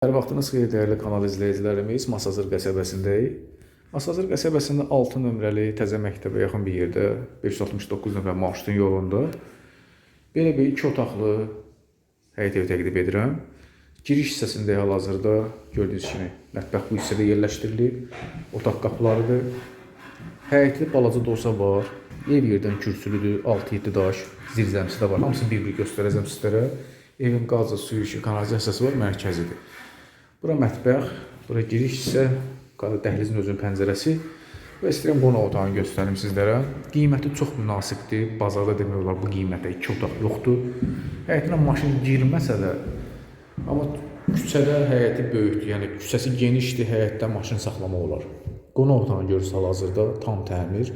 Hər vaxtınız xeyir dəyərli kanal izləyicilərimiz. Masazır qəsəbəsindəyik. Masazır qəsəbəsində 6 nömrəli təzə məktəbə yaxın bir yerdə 569 nömrə marşrutun yolunda belə bir iki otaqlı həyət evi təqdim edirəm. Giriş hissəsində hal-hazırda gördüyünüz kimi mətbəx bu hissədə yerləşdirilib. Otaq qapılarıdır. Həyətli balaca dosa var. Ev yerdən kürsülüdür, 6-7 daş, zirzəmisi də var. Hamısını bir-bir göstərəcəm sizlərə. Evin qazı, suyu, kanalizasiyası var, mərkəzidir. Bura mətbəx, bura giriş qara dəhlizin özünün pəncərəsi və istəyirəm qonaq otağını göstərim sizlərə. Qiyməti çox münasibdir. Bazarda demək olar bu qiymətə 2 otaq yoxdur. Həyətinə maşın girməsə də, amma küçədə həyəti böyükdür. Yəni küçəsi genişdir, həyətdə maşın saxlamaq olar. Qonaq otağını görürsüz hal-hazırda tam təmir.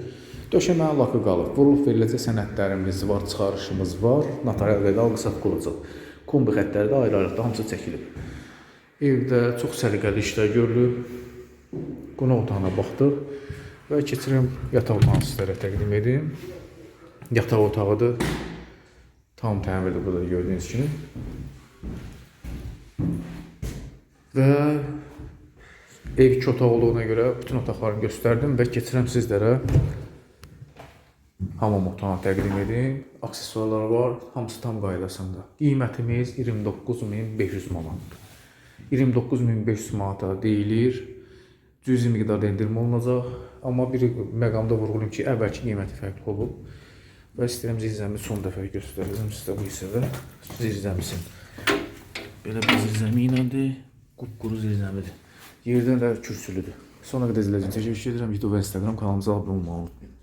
Döşəmənin lakı qalıb. Vurulub veriləcək sənədlərimiz var, çıxarışımız var. Notarial qayda alqı-satqı olacaq. Kombi xəttləri də ayrı-ayrılıqda hamısı çəkilib. Evdə çox səliqəli işlər görülüb. Qonaq otağına baxdıq və keçirəm yataq otağını sizlərə təqdim edim. Yataq otağıdır. Tam təmirdir burada gördüyünüz kimi. Və ev iki otaq olduğuna görə bütün otaqlarını göstərdim və keçirəm sizlərə hamam otağını təqdim edim. Aksesuarlar var, hamısı tam qaydasında. Qiymətimiz 29500 manatdır. 29500 manata deyilir. Cüzi miqdarda endirim olunacaq. Amma bir məqamda vurğulayım ki, əvvəlki qiyməti fərqli olub. Və istəyirəm zirzəmi son dəfə göstərəcəm sizə bu hissədə. Zirzəmisin. Belə bir zirzəmi iləndir. Qupquru zirzəmidir. Yerdən də kürsülüdür. Sonra qədər üçün təşəkkür edirəm. YouTube və Instagram kanalımıza abunə olmağı unutmayın.